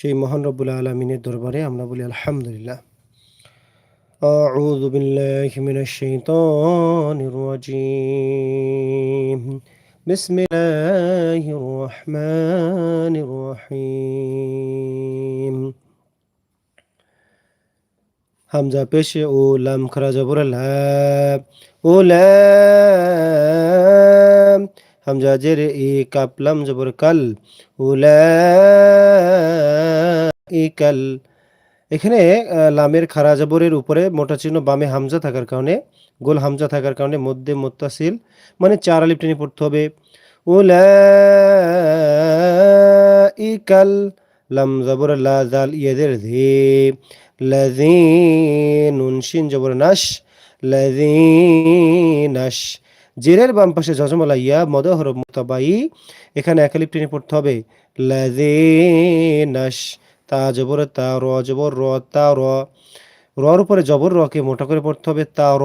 সেই মহান রব্বুল আলমিনের দরবারে আমরা বলি আলহামদুলিল্লাহ أعوذ بالله من الشيطان الرجيم بسم الله الرحمن الرحيم হামজা পেশে ও লাম খরা জবর লাম ও লাম হামজা জের ই কাপ লাম জবর কাল, উলা ইকাল এখানে লামের খারা জবরের উপরে মোটা চিহ্ন বামে হামজা থাকার কারণে, গোল হামজা থাকার কারণে মধ্যে মোত্তাসিল মানে চার আলিপ টেনে পড়তে হবে। উলা ইকাল লাম জবর লা জাল ইয়াদের ধে লাযিন নুন শিন জবর নাশ লাযিনাশ জেরের বাম পাশে জজমলা ইয়া মদ হরফ মুতাবাই, এখানে একালিপ টেনে পড়তে হবে। লাযিনাশ, তা জবর, তা র, জবর, র, তা র। রর উপরে জবর, রকে মোটা করে পড়তে হবে। তা র,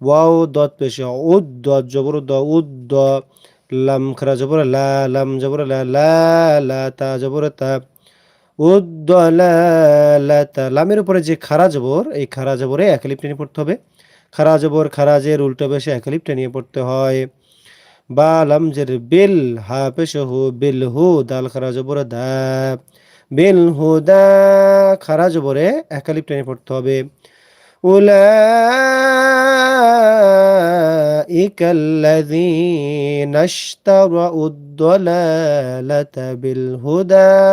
ওয়াও, দত পেশে উদ, দত জবর, দ, উদ, দ। লাম খরা জবর, লা, লাম জবর, লা লা লা, তা জবর, তা উদ লা লা, তা। লামের উপরে যে খারা জবর, এই খারা জবরে একালিপ টেনে পড়তে হবে। খারা জবর খারাজের উল্টো বেশে একালিপ টেনে পড়তে হয় বা লামজের বিল হা পেশে হু বিল হু দাল খারা জবর দা বিল হুদা খারা জবরে একালিপ টেনে পড়তে হবে أولئك الذين اشتروا الضلالة بالهدى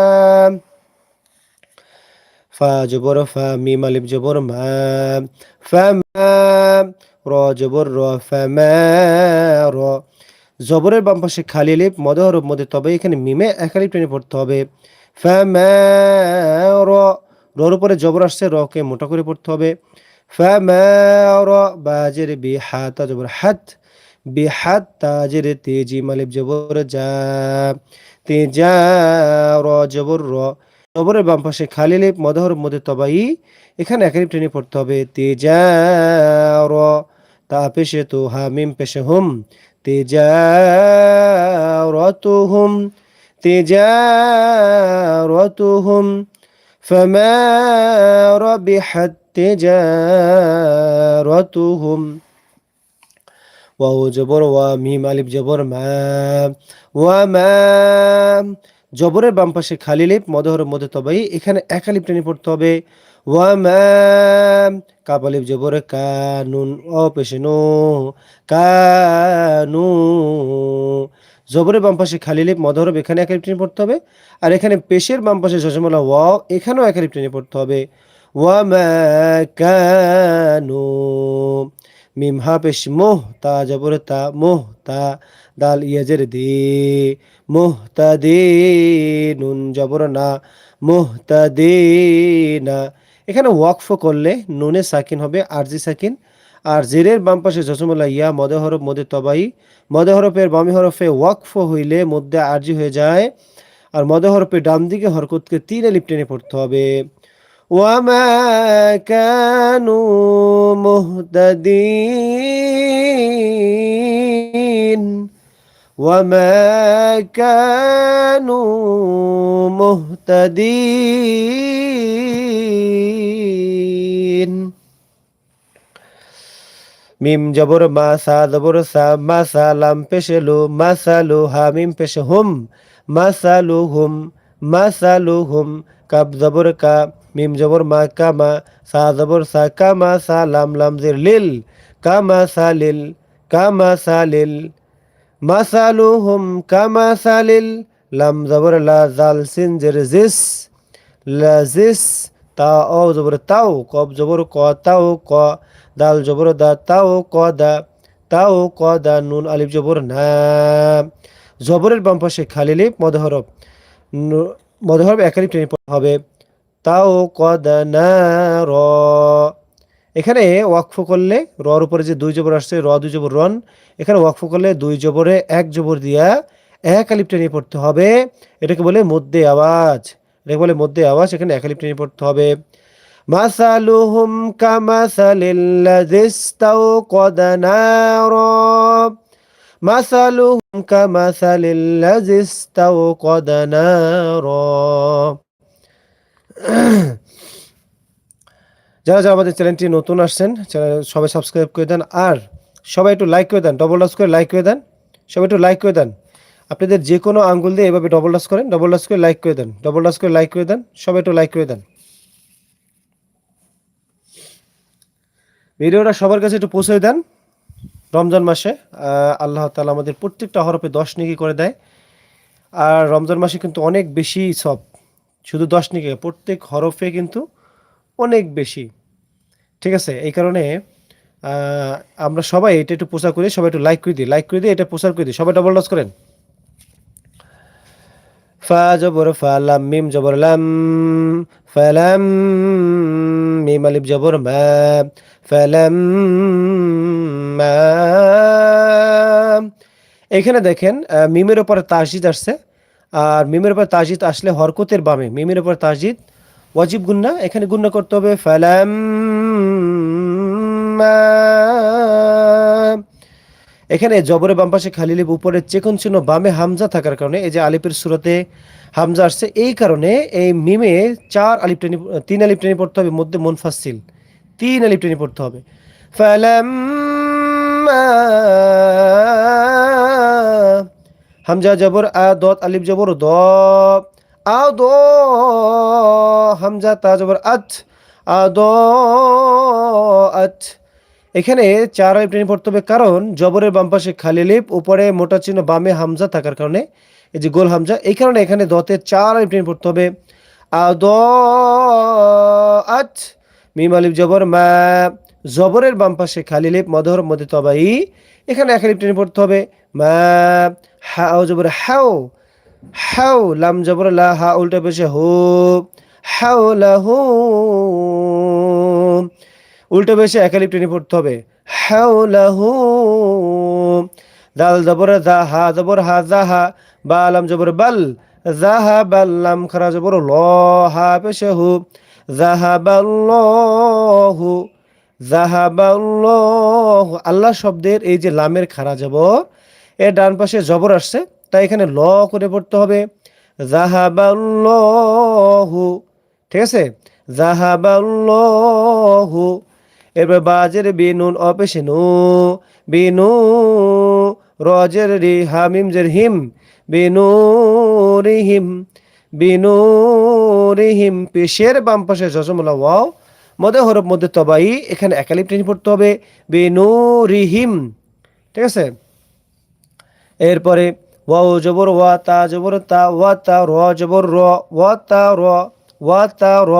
ফা জবর ফা মিম আলিফ জবর মা ফামা র জবর র ফামা র জবরের বাম পাশে খালি লিপ মদ হরফ মধ্যে তবে, এখানে মিমে একালিপ টেনে পড়তে হবে। ফামার রর উপরে জবর আসছে, রকে মোটা করে পড়তে হবে। ফামার বাজের বি হাতা জবর হাত। বি হাত তাজের তেজি মালিব জবর যা তেজা র জবর র। জবরের বাম পাশে খালি লিপ মদহর মধ্যে তবাই এখানে একালিপ টেনে পড়তে হবে তেজা র তা পেশে তো হা মিম পেশে হুম তেজা রতুহুম تجارتهم فما ربحت تجارتهم ওয়াও জবর ওয়া মিম আলিফ জবর মা ওয়া মা জবরের বাম পাশে খালি লিপ মদহর মধ্যে তবাই এখানে এক আলিপ টেনে পড়তে হবে। ওয়া মা কাপ আলিফ জবর কানুন ও পেশে নো কানু। জবরের বাম পাশে খালি লিপ মধরব এখানে এক টেনে পড়তে হবে। আর এখানে পেশের বাম পাশে জজমলা, ওয়াও, এখানেও এক টেনে পড়তে হবে। ওয়া ম্যা কানু। মিম হা পেশ মোহ তা জবর তা মোহ তা দাল ইয়াজের দি মোহ তা দে নুন জবর না মোহ তা দে না এখানে ওয়াকফ করলে নুনে সাকিন হবে, আরজি সাকিন। আর জেরের বাম পাশে জসমুল্লাহ ইয়া মদে হরফ, মদে তবাই। মদে হরফের বামি হরফে ওয়াকফ হইলে মধ্যে আরজি হয়ে যায়। আর মদে হরফে ডান দিকে হরকতকে তিন এলিপ টেনে পড়তে হবে। ওয়ামা কানু মুহতাদিন ওয়ামা কানু মুহতাদিন মিম জবর মা সা জবর সা মা সা লাম পেশে লো মা সা লো হা মিম পেশে হুম মা সা লো হুম মা সা লো হুম কাপ জবর কা মিম জবর মা কা মা সা জবর সা কা মা সা লাম লাম জির লিল কা মা সা লিল কা মা সা লিল মা সা লো হুম কা সা লিল লাম জবর লা জাল সিন জির জিস লা জিস তা ও জবর তাও কব জবর ক তাও ক দাল জবর দা তাও ক দা তাও ক দা নুন আলিফ জবর না জবরের বাম পাশে খালি লিপ মদহরব মদহরব একালিপ টেনে হবে তাও ক দা না র। এখানে ওয়াকফ করলে রর উপরে যে দুই জবর আসছে, র দুই জবর রন, এখানে ওয়াকফ করলে দুই জবরে এক জবর দিয়া এক আলিপ টেনে পড়তে হবে। এটাকে বলে মধ্যে আওয়াজ। এটাকে বলে মধ্যে আওয়াজ, এখানে এক আলিপ টেনে পড়তে হবে। মাসালুহুম কামাসালিল্লাযী ইস্তাওকাদা নারা মাসালুহুম কামাসালিল্লাযী ইস্তাওকাদা নারা যারা যারা আমাদের চ্যানেলটি নতুন আসছেন, চ্যানেল সবাই সাবস্ক্রাইব করে দেন আর সবাই একটু লাইক করে দেন ডবল টাচ করে লাইক করে দেন, সবাই একটু লাইক করে দেন। আপনাদের যে কোনো আঙ্গুল দিয়ে এভাবে ডবল টাচ করেন ডবল টাচ করে লাইক করে দেন ডবল টাচ করে লাইক করে দেন, সবাই একটু লাইক করে দেন। ভিডিওটা সবার কাছে একটু পৌঁছে দেন। রমজান মাসে আল্লাহ তালা আমাদের প্রত্যেকটা হরফে দশ নিকি করে দেয়। আর রমজান মাসে কিন্তু অনেক বেশি সব। শুধু দশ নিকে, প্রত্যেক হরফে কিন্তু অনেক বেশি। ঠিক আছে? এই কারণে আমরা সবাই এটা একটু প্রচার করি, সবাই একটু লাইক করে দিই। লাইক করে দিই এটা প্রচার করে দিই। সবাই ডবল টাচ করেন। ফা, জবর, ফা, লাম, মিম, জবর, লাম ফালাম মিম, আলিফ, জবর, মা ফালাম মা। এখানে দেখেন মিমের উপরে তাসজিদ আসছে। আর মিমের উপর তাজিদ আসলে হরকতের বামে। মিমের উপর তাজিদ, ওয়াজিব গুন্না, এখানে গুন্না করতে হবে ফালাম এখানে জবরে বাম পাশে খালি লিপ উপরে চেকন চিহ্ন বামে হামজা থাকার কারণে, এই যে আলিপের সুরতে হামজা আসছে, এই কারণে এই মিমে চার আলিপ টেনে, তিন আলিপ টেনে পড়তে হবে, মধ্যে মুনফাসিল তিন আলিপ টেনে পড়তে হবে। ফালাম্মা। হামজা জবর, আ, দত, আলিফ জবর, দ, আ, দ, হামজা, তা জবর, আত, আ, দ, আত। এখানে চার আলিপ টেনে পড়তে হবে, কারণ জবরের বাম পাশে খালি লিপ, উপরে মোটা চিহ্ন, বামে হামজা থাকার কারণে, এই যে গোল হামজা, এই কারণে এখানে দতে চার আলিপ টেনে পড়তে হবে, আ, দ, আত, মিম, আলিফ, জবর, মা, জবরের বাম পাশে খালি লিপ মধর মধ্যে তবাই। এখানে এক আলিপ টেনে পড়তে হবে, মা হাও জবর হাও হাও লাম জবর লা, হা উল্টা পেশে হো, হাও লা হো। উল্টো বেশে একালিপ টেনে পড়তে হবে হাওলাহু দাল জবর দা, হা জবর হা, জা হা, বা লাম জবর বাল জাহা বাল, লাম খারা জবর ল, হা পেশে হু জাহাবাল্লাহু জাহাবাল্লাহু আল্লাহ শব্দের এই যে লামের খারা জবর এর ডান পাশে জবর আসছে, তাই এখানে ল করে পড়তে হবে। জাহাবাল্লাহু ঠিক আছে? জাহাবাল্লাহু এরপর বাজের বিনুন অপেশে নু বিনু রজের রি, হামিম জের হিম, বিনু রিহিম বিনু রিহিম পেশের বাম পাশে জসমুল্লাহ ওয়াও মধ্যে হরফ মধ্যে তবাই, এখানে একালিপ পড়তে হবে, বিনু রিহিম ঠিক আছে? এরপরে ওয়াও জবর, ওয়া তা জবর, তা, ওয়া তা র জবর, র, ওয়া তা র, ওয়া তা র।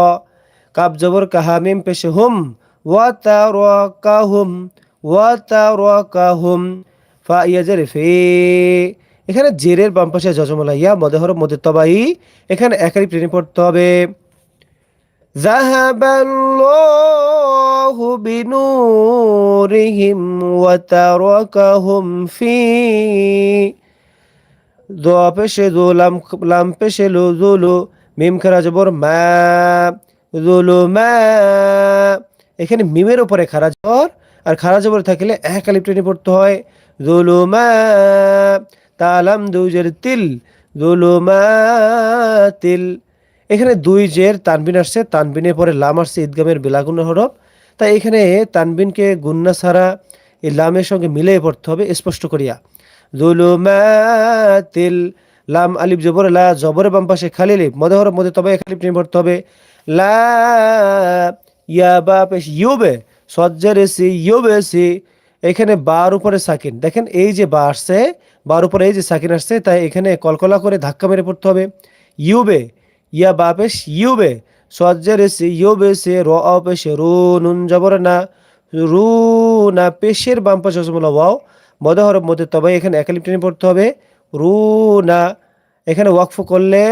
কাব জবর কাহা মিম পেশে হুম, ওয়া তা র কা হুম, ওয়া তা র কা হুম। ফা ইয়াজের ফে। এখানে জেরের বাম পাশে জজমলা ইয়া মদেহর মধ্যে তবাই এখানে একারি প্রেরণ পড়তে হবে। জাহাবাল্লাহ الله بنورهم وتركهم في দো পেশে দো লাম লাম পেশে লো জুলু মিম খারা জবর মা জুলু মা এখানে মিমের উপরে খারা জবর আর খারা জবর থাকলে এক আলিপ টেনে পড়তে হয় জুলু মা তালাম দুজের তিল জুলু মা তিল এখানে দুই জের তানবিন আসছে তানবিনের পরে লাম আসছে ঈদগামের বেলাগুনা হরফ তাই এখানে তানবিনকে গুন্না ছাড়া এই লামের সঙ্গে মিলিয়ে পড়তে হবে, স্পষ্ট করিয়া। জুলুমাতিল লাম আলিফ জবর, লা জবরের বাম পাশে খালি লিপ হরফ মদে তবে খালিপ নিয়ে পড়তে হবে। লা ইয়া বা পেশ ইউবে, সজ্জার এসি এসি, এখানে বার উপরে সাকিন। দেখেন এই যে বা আসছে, বার উপরে এই যে সাকিন আসছে, তাই এখানে কলকলা করে ধাক্কা মেরে পড়তে হবে। ইউবে, ইয়া বা পেশ ইউবে সজ্জার এসি ইউবে সে র অ পেশে রু নুন জবর না রু না পেশের বাম পাশে হসমুল্লাহ ওয়াও মদে হরফ মধ্যে তবে এখানে একালিপ টেনে পড়তে হবে রু না এখানে ওয়াকফ করলে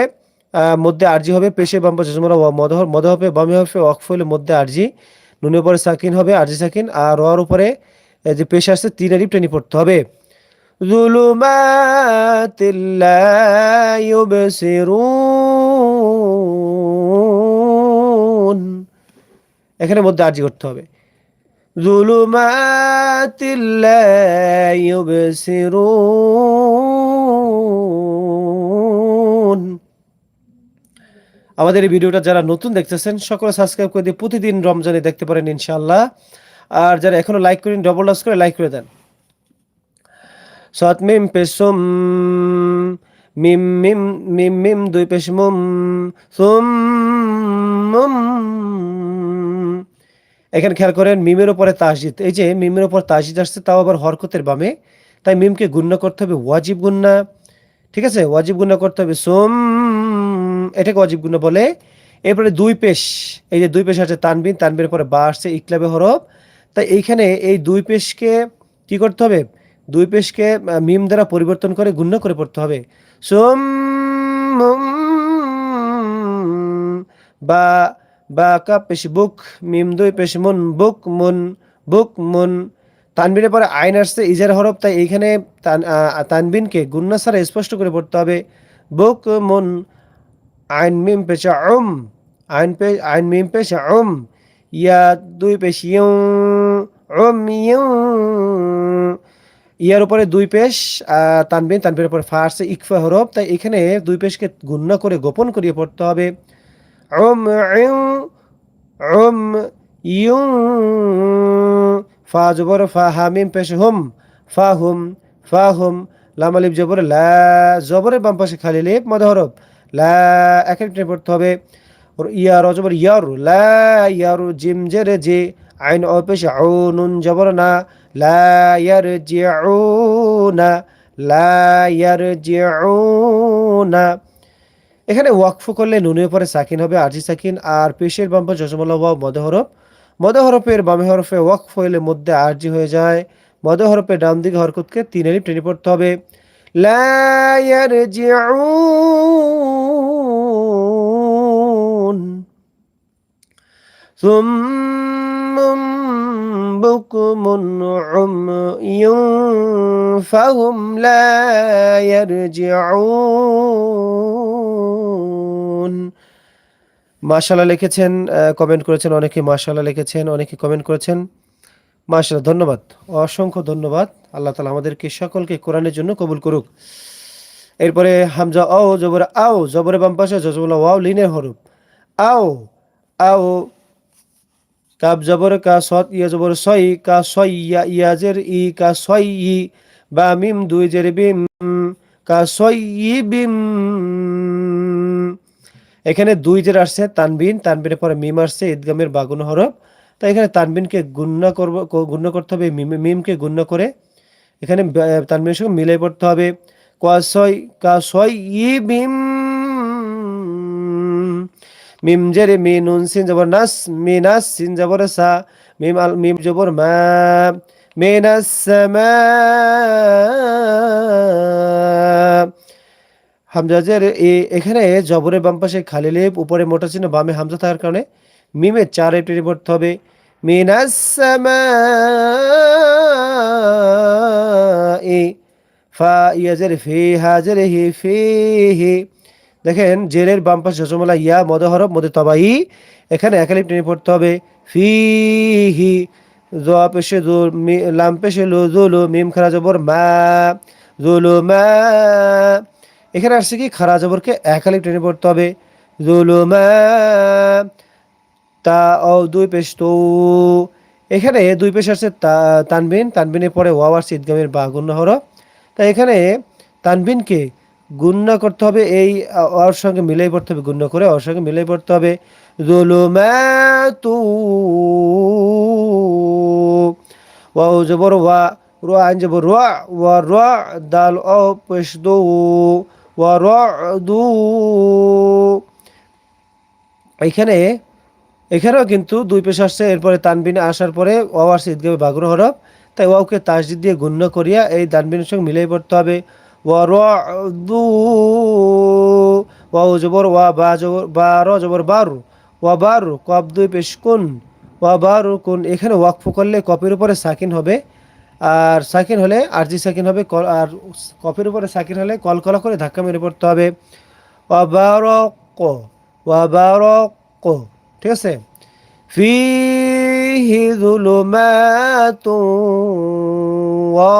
আহ, মধ্যে আরজি হবে পেশে বাম পাশে হসমুল্লাহ ওয়াও মদ হর মদে হবে বামে হবে ওয়াকফ হলে মধ্যে আরজি নুনের উপরে সাকিন হবে আরজি সাকিন আর রর উপরে এই যে পেশে আসছে তিন আলিপ টেনে পড়তে হবে ظلمات لا يبصرون এখানে মধ্যে আর্জি করতে হবে। আমাদের এই ভিডিওটা যারা নতুন দেখতেছেন, সকলে সাবস্ক্রাইব করে দিয়ে প্রতিদিন রমজানে দেখতে পারেন ইনশাল্লাহ আর যারা এখনও লাইক করেন ডবল লাস করে লাইক করে দেন। সৎমিম পেসম মিম মিম মিম মিম দুই পেশ সুম এখানে খেয়াল করেন, মিমের উপরে তাসজিদ। এই যে মিমের ওপর তাসজিদ আসছে, তাও আবার হরকতের বামে। তাই মিমকে গুণ্য করতে হবে, ওয়াজিব গুন্না। ঠিক আছে? ওয়াজিব গুন্না করতে হবে, সোম। এটাকে ওয়াজিব গুন্না বলে। এরপরে দুই পেশ। এই যে দুই পেশ আছে, তানবিন। তানবিনের পরে বা আসছে, ইকলাবে হরফ। তাই এইখানে এই দুই পেশকে কি করতে হবে? দুই পেশকে মিম দ্বারা পরিবর্তন করে গুণ্য করে পড়তে হবে। সোম বা বা কা বুক, মিম দুই পেশ মুন, বুক মুন বুক মুন। তানবিনের পরে আইন আসছে, ইজার হরফ, তাই এইখানে তানবিনকে গুন্না ছাড়া স্পষ্ট করে পড়তে হবে। বুক মুন, আইন মিম পেশা উম, আইন পে, আইন মিম পেশা উম, ইয়া দুই পেশ ইউ ইয়ার উপরে দুই পেশ তানবিন তানবিনের উপরে ফা আসছে, ইকফা হরফ, তাই এখানে দুই পেশকে গুন্না করে গোপন করিয়ে পড়তে হবে। পেশ হুম ফা হুম ফা হুম লাম আলিফ জবর লা জবরের বাম পাশে খালি লিপ হরফ লা হবে ইয়া র ইয়ারু লা ইয়ারু জিম জেরে যে আইন অ পেশ আউ নুন জবর না লা ইয়ার জিউনা লা ইয়ার জিউনা এখানে ওয়াকফ করলে নুনের পরে সাকিন হবে আরজি সাকিন আর পেশের বাম পাশে জসমল্লা ওয়াও মদ হরফ। মদ হরফের বামে হরফে ওয়াকফ হইলে মধ্যে আরজি হয়ে যায়। মদ হরফে ডান দিকে হরকতকে তিন আলিফ টেনে পড়তে হবে। ثم بكم عمي فهم لا يرجعون মাশাল্লাহ লিখেছেন কমেন্ট করেছেন অনেকে মাশাল্লাহ লিখেছেন অনেকে কমেন্ট করেছেন মাশাল্লাহ ধন্যবাদ অসংখ্য ধন্যবাদ আল্লাহ তালা আমাদেরকে সকলকে কোরআনের জন্য কবুল করুক এরপরে হামজা ও জবর আও জবরে বাম পাশে জজবুল্লাহ ওয়াও লিনের হরুপ আও আও কাব জবর কা সৎ ইয়া জবর সই, কা সই ইয়া ইয়াজের ই, কা সই ই, বা মিম দুই জের বিম, কা সই ই বিম। এখানে দুই জের আসছে, তানবিন, তানবিনের পরে মিম আসছে, ঈদগামের বাগুন হরফ। তাই এখানে তানবিনকে গুণ্য করব গুণ্য করতে হবে, মিম- মিমকে গুণ্য করে। এখানে তানবিনের সঙ্গে মিলাই পড়তে হবে। কা সই কা সই ই মিম মিম জেরে মি নুন সিন জবর নাস, মিনাস সিন জবর সা, মিম আল মিম জবর মা, মিনাস সামা হামজাজের এ- এখানে জবরের বাম পাশে খালি লেপ, উপরে মোটা চিহ্ন, বামে হামজা থাকার কারণে মিমে চার টেনে পড়তে হবে। মিনাস সামাই ফা ইয়াজের ফি হাজের হি, ফি, হি। দেখেন জেরের বাম পাশে জজমলা ইয়া মদ হরফ মদে তবাই। এখানে একালিপ টেনে পড়তে হবে। ফি হি জোয়া পেশে লাম পেশে লো, জোলো, মিম খারা জবর মা, জোলো মা। এখানে আসছে কি, খারা জবরকে একালিপ টেনে পড়তে হবে। জোলো মা, তা, ও, দুই পেশ তো। এখানে দুই পেশ আসছে তা- তানবিন। তানবিনের পরে ওয়াও আসছে ঈদগামের বা গুণ্য হরফ তাই এখানে তানবিনকে গুণ্য করতে হবে, এই ওর সঙ্গে মিলাই পড়তে হবে গুণ্য করে ওর সঙ্গে মিলাই পড়তে হবে। আইন দাল ও এখানে, এখানেও কিন্তু দুই পেশ আসছে, এরপরে তানবিনে আসার পরে ওয়াও আসছে ঈদগামে বাগুর হরফ, তাই ওয়াওকে তাসজিদ দিয়ে গুণ্য করিয়া এই দানবিনের সঙ্গে মিলাই পড়তে হবে। র দু ওয়াও জবর ওয়া বা জবর বারু ওয়া বারু কব দুই পেশ কুন ওয়া বারু কুন এখানে ওয়াকফ করলে কপির উপরে সাকিন হবে আর সাকিন হলে আরজি সাকিন হবে আর কপির উপরে সাকিন হলে কলকলা করে ধাক্কা মেরে পড়তে হবে ওয়াবারক ওয়াবারক ঠিক আছে ফিহি যুলুমাতু ওয়া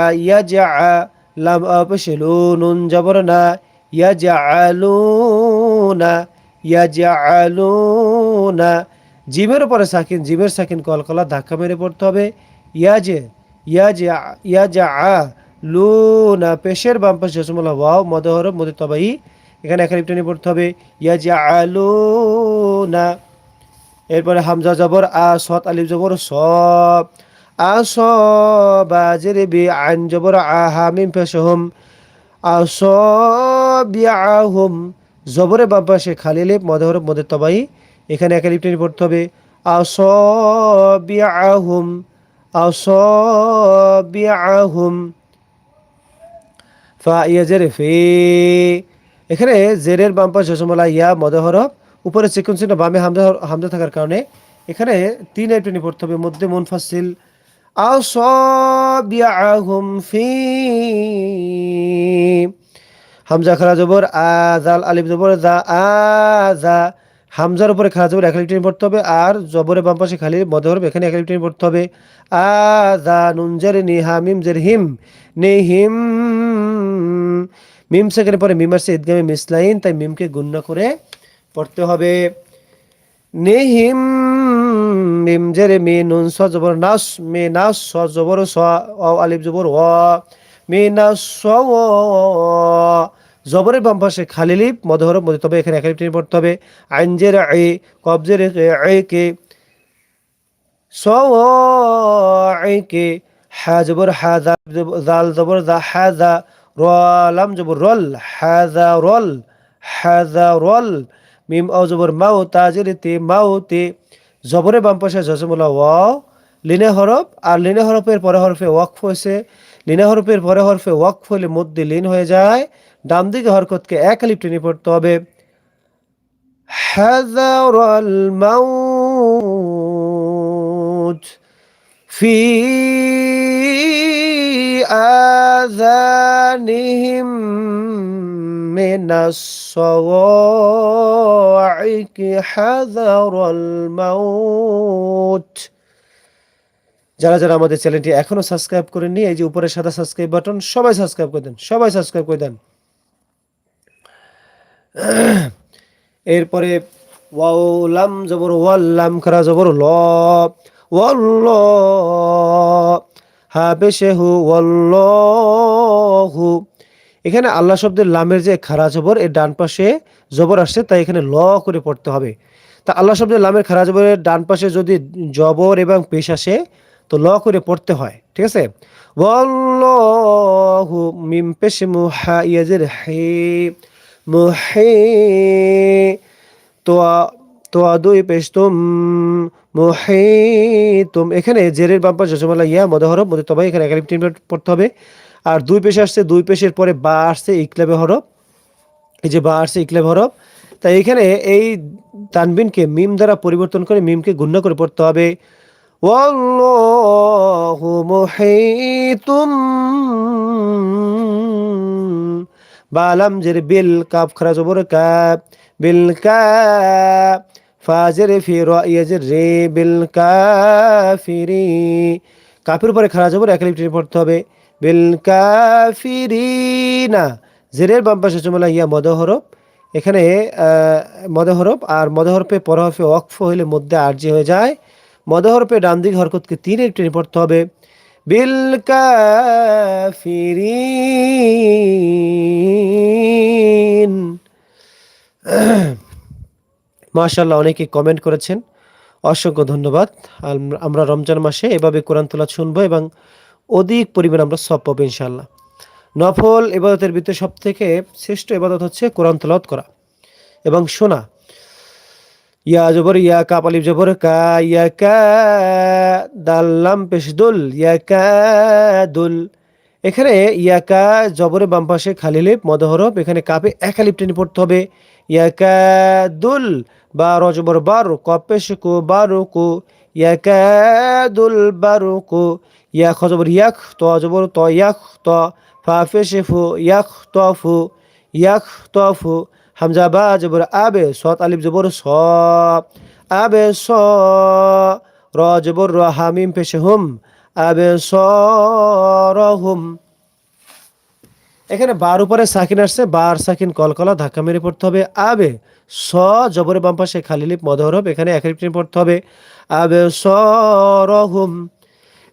আ ইয়া জা আ লাম পেশে জবর না ইয়া জা আলুনা ইয়া জা আলুনা জিমের উপরে সাকিন, জিমের সাকিন কলকলা ধাক্কা মেরে পড়তে হবে। ইয়া যে ইয়া যে ইয়া জা আ লুনা, পেশের বাম পাশে ওয়াও মদ হরফ মদ তবাই এখানে একালিপ টেনে পড়তে হবে। ইয়া জা আলুনা এরপরে হামজা জবর আ সৎ আলিফ জবর, সব। আস বাজের বি আইন জবর আ হামিম পেশহম আস বিআহুম জবরে বাম পাশে খালি লিপ মদহর মদে তবাই। এখানে একা লিপ টেনে পড়তে হবে। আস বিআহুম আস বিআহুম ফা ইয়া জেরে ফে এখানে জেরের বাম পাশে জসমলা ইয়া মদহরফ উপরে সিকুয়েন্সিটা বামে হামজা হামজা থাকার কারণে এখানে তিন আইটেনি পড়তে হবে। মধ্যে মুনফাসিল আসাবিআহুম ফি হামজা খারা জবর আজাল আলিফ জবর জা আজা হামজার উপরে খারা জবর এক পড়তে হবে, আর জবরে বাম পাশে খালি মদহরফ এখানে এক পড়তে হবে। আজা নুনজারে নি হামিম জের হিম নে হিম মিম সেকেন্ড পরে মিম আসছে ঈদগামে মিসলাইন, তাই মিমকে গুণ্য করে পড়তে হবে। নেহিম, মিম জেরে মে নুন স জবর নাস মে নাস স জবর স, অ আলিফ জবর ও, মে নাস স ও, জবরের বাম পাশে খালি লিপ মধহরব মধ্যে তবে এখানে একালিপ টেনে পড়তে হবে। আইনজের এ কবজের এ কে, স ও এ কে, হা জবর হা জাল জবর জা হা জা রলাম জবর রল, হাজা রল হাজা রল, মিম অ জবর মাও তাজের তে মাও তে জবরে বাম পাশে জসমুলা ওয়াও, লিনে হরফ, আর লিনে হরফের পরে হরফে ওয়াকফ হয়েছে। লিনে হরফের পরে হরফে ওয়াকফ হলে মধ্যে লিন হয়ে যায়। ডাম দিকে হরকতকে এক লিপ টেনে পড়তে হবে। হাজারাল মাউত ফি আযা آذانهم من الصواعق حذر الموت যারা যারা আমাদের চ্যানেলটি এখনো সাবস্ক্রাইব করেননি এই যে উপরে সাদা সাবস্ক্রাইব বাটন সবাই সাবস্ক্রাইব করে দেন সবাই সাবস্ক্রাইব করে দেন এরপরে ওয়াউলাম জবর ওয়াল্লাম খারা জবর ল ওয়াল্ল হা পেশে হু এখানে আল্লাহ শব্দের লামের যে খারা জবর, এর ডান পাশে জবর আসছে, তাই এখানে ল করে পড়তে হবে। তা আল্লাহ শব্দের লামের খারা জবরের ডান পাশে যদি জবর এবং পেশ আসে, তো ল করে পড়তে হয়, ঠিক আছে? মিম পেশে তোয়া দুই এখানে জেরের বাম পাশে ইয়া মদহরফ মধ্যে তবে এখানে তিন পড়তে হবে। আর দুই পেশে আসছে, দুই পেশের পরে বা আসছে ইকলাবে হরফ। এই যে বা আসছে ইকলাবে হরফ। তাই এখানে এই তানবিনকে মিম দ্বারা পরিবর্তন করে মিমকে গুণ্য করে পড়তে হবে। বালাম জের বিল কাপ খরা জবর কাপ বিল কাপ ফাজের ফি র ইয়াজের রে বিল কাফিরি। কাফির উপরে খারা জবর এক লিপ পড়তে হবে। বিল কাফিরিনা। জেরের বাম পাশে চমলা ইয়া মদহরফ এখানে মদহরফ আর মদহরপে পরহরফে ওয়াকফ হইলে মধ্যে আর্জি হয়ে যায়। মদহরপে ডান দিক হরকতকে তিন টেনে পড়তে হবে। বিল কাফিরিন। মাশাল্লাহ অনেকে কমেন্ট করেছেন। অসংখ্য ধন্যবাদ। আমরা রমজান মাসে এভাবে কোরআন তোলা শুনব এবং অধিক পরিমাণ আমরা সব পাবো ইনশাল্লাহ নফল এবাদতের ভিতরে সব থেকে শ্রেষ্ঠ এবাদত হচ্ছে কোরআন তলত করা। এবং শোনা, ইয়া জবর, ইয়া কা পালিব জবর, কা, ইয়া কা দাল্লাম পেশদুল ইয়া কা, দুল। এখানে ইয়া কা, জবরে বাম পাশে খালি লিপ মদহরফ এখানে কাপে এক লিপ টেনে পড়তে হবে। ইয়া কা, দুল, বা রজবর বারু কপেশ কু, বারু, কু। ইয়া কা, দুল, বারু, কু। ইয়া খজবর ইয়াক, ত ত ইয়াক, ত ফা ফেশে ফু ইয়াক, তফু ইয়াক, তফু হামজা বা জবর আবে সত আলিফ জবর স, আবে স, র জবর র হামিম পেশে হুম, আবে স, র হুম। এখানে বার উপরে সাকিন আসছে, বার সাকিন কলকলা, ধাক্কা মেরে পড়তে হবে, আবে স জবরে বাম পাশে খালি লিপ মদহরব এখানে এক পড়তে হবে, আবে সরহুম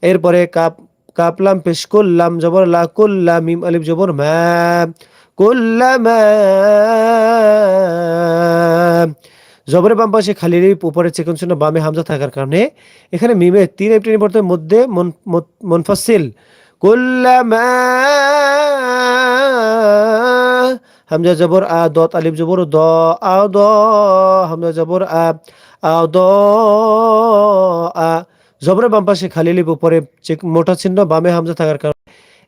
এরপরে কাপ কাপলাম, পেশ করলাম, জবর লা কুল্লাম মিম, আলিফ, জবর মা কুল্লামা জবরের বাম পাশে খালি লিপ উপরে চেকন চিহ্ন, বামে হামজা থাকার কারণে এখানে মিমে তিন পড়তে হবে মধ্যে মন মনফাসিল। কুল্লামা হামজা, জবর, আ দত আলিফ জবর, দ, আ, দ। হামজা, জবর, আ আ, দ, আ। জবরের বাম পাশে খালি লিপ উপরে চেক মোটা চিহ্ন বামে হামজা থাকার কারণে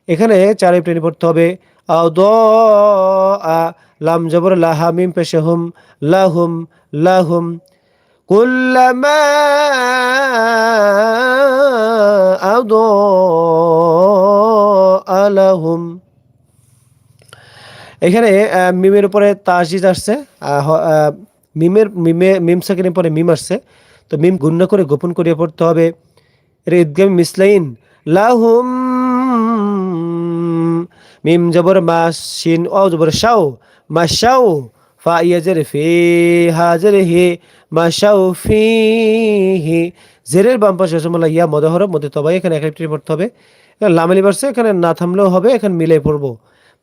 এখানে চার লিপ টেনে পড়তে হবে আ দ আ লাম জবর লাহা মিম পেশে হুম লাহুম লাহুম كلما أضاء لهم এখানে আহ, মিমের উপরে তাজিজ আসছে আহ, হ- আহ, মিমের মিমে মিম সেকেন্ডের পরে মিম আসছে তো মিম গুণ্য করে গোপন করিয়ে পড়তে হবে এর ঈদগাম মিসলাইন। লাহুম মিম জবর মা শিন ও জবর শাও, মা শাও, ফা ইয়াজের ফি হাজের হে, মা শাও ফি হি। জেরের বাম পাশে রসমল্লা ইয়া মদহর মধ্যে তবাই, এখানে এক একটি পড়তে হবে। লামালি বাড়ছে এখানে না থামলেও হবে, এখানে মিলে পড়ব।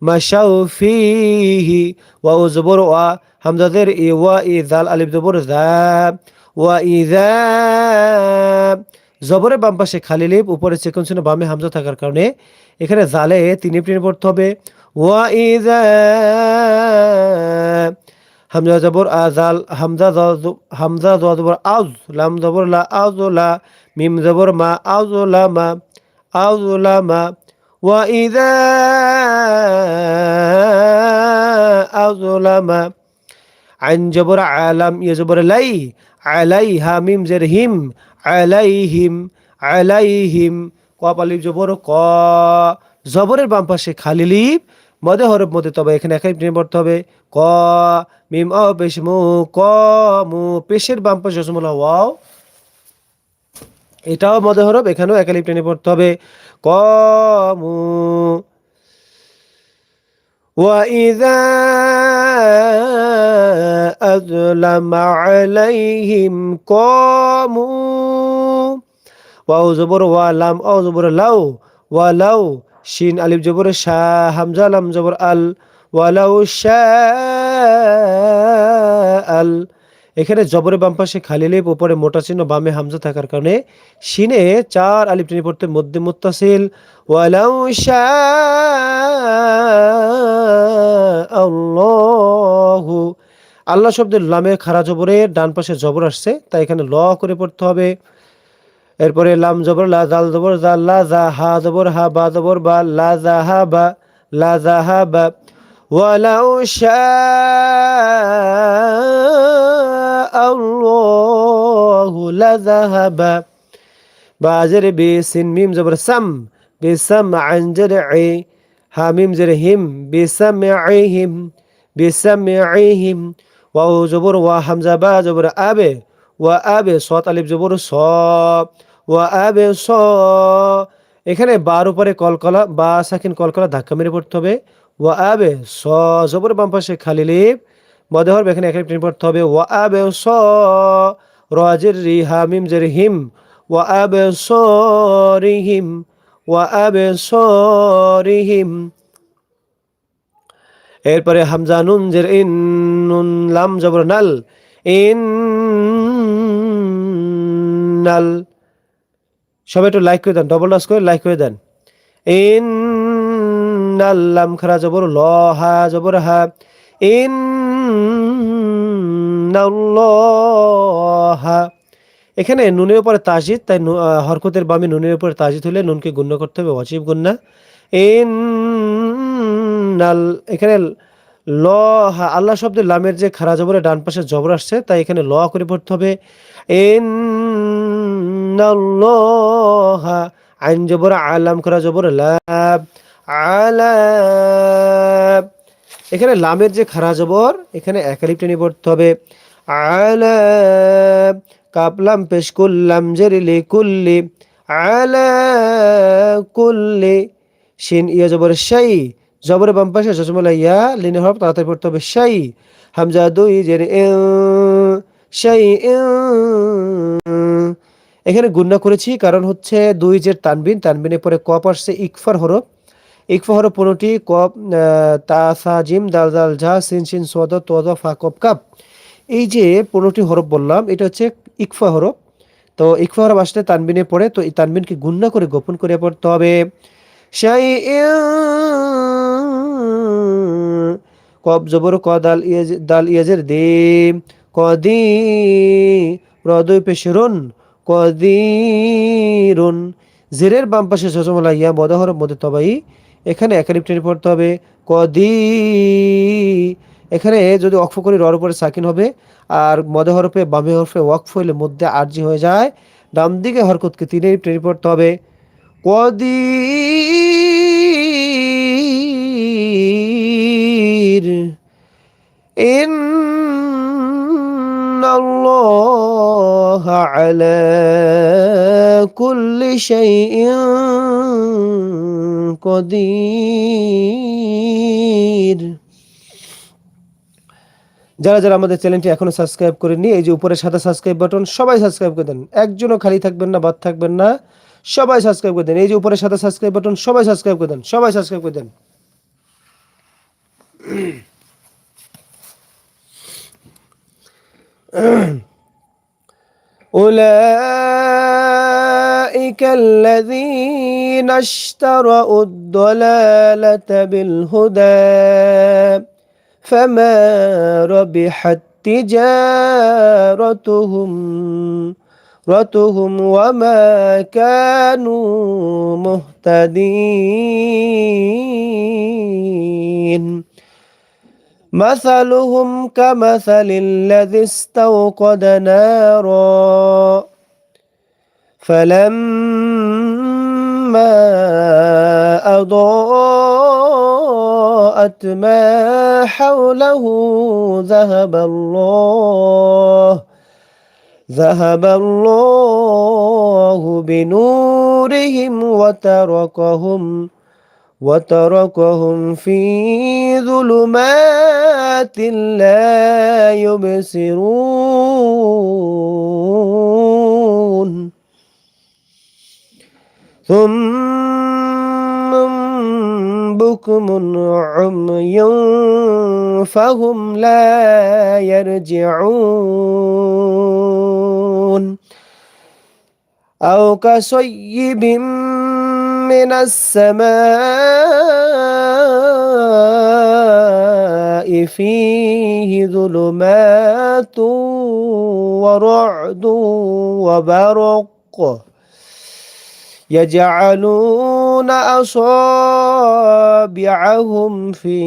মাশাউ ফিহি ওয়া ও জবর ওয়া, হামজাদের ই ওয়া ই জাল আলিফ জবর জা ওয়া ইজা জবরে বাম পাশে খালি লিপ উপরে চেকন চিহ্ন বামে হামজা থাকার কারণে এখানে জালে তিনি প্রিন্ট পড়তে হবে। ওয়া ইজা হামজা জবর জাল হামজা হামজা জবর আউজ, লাম জবর লা আউজ লা, মিম জবর মা আউজ লা মা, আউজ লা মা। ওয়া ইজা আউজ লা মা। আইন জবর আলাম ইয়ে জবর লাই আলাইহা মিম জের হিম আলাইহিম। আলাইহিম কপালিপ জবর, ক। জবরের বাম পাশে খালি লিপ, মদে হরব মতে তবে, এখানে একাই প্রেম পড়তে হবে। ক, মিম, অ, পেশ, মু, ক, মু, পেশের বাম পাশে রসমলা ওয়াও। এটাও মদে হরব এখানেও একালি প্রেমে পড়তে হবে। ক, মু وإذا أظلم عليهم قاموا واو زبر ولام أو زبر لو ولو شين ألف زبر شا همزة لام زبر ال ولو شاء ال এখানে জবরের বাম পাশে খালি লিপ উপরে মোটা চিহ্ন, বামে হামজা থাকার কারণে শিনে চার আলিপ টেনে পড়তে মধ্যে মুত্তাসিল। আল্লাহু শব্দের লামে খারা জবরে ডান পাশে জবর আসছে, তাই এখানে ল করে পড়তে হবে। এরপরে লাম জবর, লা জাল জবর জাল লা জা হা জবর, হা বা জবর বা লা জা হা বা, লা জা হা বা। আন জের ই হা মিম জের হিম বে সাম হিম বে সাম হিম ওয়াও জবর ওয়া হামজা বা জবর আবে ওয়া আবে সত আলিফ জবর স ওয়া আবে স এখানে বার উপরে কলকলা বা সাকিন কলকলা ধাক্কা মেরে পড়তে হবে। ওয়া আবে স, জবর বাম পাশে খালি লিপ, মদে হরবে এখানে এখানে প্রিন্ট পড়তে হবে ওয়া আবে স, রাজের রি হা মিম জের হিম ওয়া আবে স, রিহিম ওয়া আবে স, রিহিম। এরপরে হামজা নুন জের ইন, নুন লাম জবর নাল, ইন, নাল। সবাই একটু লাইক করে দেন ডবল টাচ করে লাইক করে দেন। ইন নাল্লাম খারা জবর ল হা জবর হা। ইন এখানে নুনের উপরে তাজিদ, তাই হরকতের বামে নুনের উপরে তাজিদ হলে নুনকে গুণ্য করতে হবে অচিব গুন্না ইন এখানে ল হা আল্লাহ শব্দের লামের যে খারা জবরে ডান পাশে জবর আসছে, তাই এখানে ল করে পড়তে হবে। নাল্লাহা আইন জবর, আলাম খারা জবর লাভ আলাব এখানে লামের যে খারা জবর, এখানে একালিপ টেনে পড়তে হবে। আলাব কাপলাম পেশ করলাম জেরিলি কুল্লি। আলা কুল্লি। ইয়া, জবর, শাই। জবরে বাম পাশে ইয়া, লিনে হরফ, তাড়াতাড়ি পড়তে হবে, শাই। হামজা, দুই, জের শাই এখানে গুন্না করেছি, কারণ হচ্ছে দুই জের তানবিন তানবিনের পরে কপ আসছে ইকফার হরফ। ইকফা হরফ পনেরোটি কপ তা সা জিম দাল দাল ঝা, সিন সিন সোদ তোদ ফা কপ কাপ এই যে পনেরোটি হরফ বললাম, এটা হচ্ছে ইকফা হরফ। তো ইকফা হরফ আসলে তানবিনে পড়ে তো এই তানবিনকে গুন্না করে গোপন করে পড়তে হবে। শাই কব, জবর, ক, দাল, ইয়াজ, দাল, ইয়াজের দে। কদি রদয় পেশরুন, কদিরুন। জেরের বাম পাশে সজমলা ইয়া মদহর মধ্যে তবাই। এখানে একালিপ টেনে পড়তে হবে কদি এখানে যদি অক্ফ করি রর উপরে সাকিন হবে আর মদে হরফে বামে হরফে ওয়াকফ হইলে মধ্যে আরজি হয়ে যায় ডান দিকে হরকতকে তিনে টেনে পড়তে হবে কদির ইন الله على كل شيء কদির। যারা যারা আমাদের চ্যানেলটি এখনও সাবস্ক্রাইব করেননি, এই যে উপরে সাদা সাবস্ক্রাইব বাটন, সবাই সাবস্ক্রাইব করে দেন। একজনও খালি থাকবেন না, বাদ থাকবেন না। সবাই সাবস্ক্রাইব করে দেন। এই যে উপরে সাদা সাবস্ক্রাইব বাটন, সবাই সাবস্ক্রাইব করে দেন। সবাই সাবস্ক্রাইব করে দেন। أولئك الذين اشتروا الضلالة بالهدى فما ربحت تجارتهم رتهم وما كانوا مهتدين. مثلهم كمثل الذي استوقد نارا فلما أضاءت ما حوله ذهب الله ذهب الله بنورهم وتركهم وتركهم في ظلمات لا يبصرون ثم بكم عمي فهم لا يرجعون أو كصيب من السماء فيه ظلمات ورعد وبرق يجعلون أصابعهم في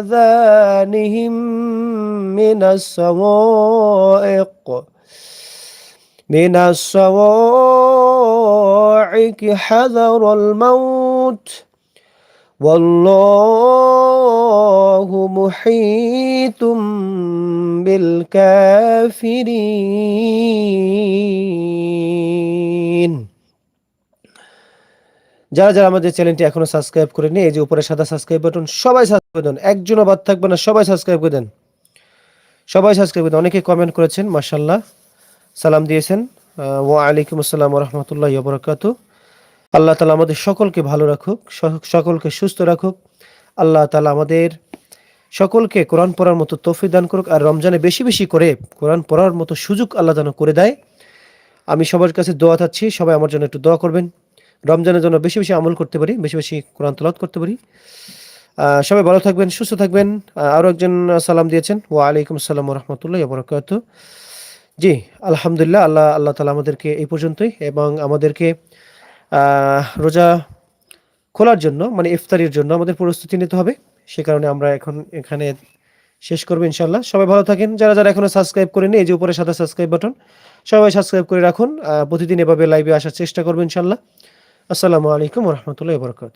آذانهم من الصوائق من الصواعق حذر الموت والله محيط بالكافرين যারা যারা আমাদের চ্যানেলটি এখনো সাবস্ক্রাইব করেনি এই যে উপরে সাদা সাবস্ক্রাইব বাটন সবাই সাবস্ক্রাইব করে দেন একজনও বাদ থাকবে না সবাই সাবস্ক্রাইব করে দেন সবাই সাবস্ক্রাইব করে দেন অনেকে কমেন্ট করেছেন মার্শাল্লাহ সালাম দিয়েছেন। ওয়া আলাইকুম আসসালাম রহমতুল্লাহ বরকাত আল্লাহ তালা আমাদের সকলকে ভালো রাখুক সকলকে সুস্থ রাখুক। আল্লাহ তালা আমাদের সকলকে কোরআন পড়ার মতো তফি দান করুক আর রমজানে বেশি বেশি করে কোরআন পড়ার মতো সুযোগ আল্লাহ যেন করে দেয়। আমি সবার কাছে দোয়া চাচ্ছি, সবাই আমার জন্য একটু দোয়া করবেন। রমজানের জন্য বেশি বেশি আমল করতে পারি, বেশি বেশি কোরআন তলাত করতে পারি। সবাই ভালো থাকবেন, সুস্থ থাকবেন। আরও একজন সালাম দিয়েছেন। ওয়া আলাইকুম আসসালাম রহমতুল্লাহ বরকাত জি, আলহামদুলিল্লাহ, আল্লাহ আল্লাহ তালা আমাদেরকে এই পর্যন্তই এবং আমাদেরকে রোজা খোলার জন্য মানে ইফতারির জন্য আমাদের প্রস্তুতি নিতে হবে। সে কারণে আমরা এখন এখানে শেষ করব ইনশাল্লাহ সবাই ভালো থাকেন। যারা যারা এখনও সাবস্ক্রাইব করেনি এই যে উপরে সাদা সাবস্ক্রাইব বাটন, সবাই সাবস্ক্রাইব করে রাখুন। প্রতিদিন এভাবে লাইভে আসার চেষ্টা করব ইনশাল্লাহ আসসালামু আলাইকুম রহমতুল্লাহ বরকাত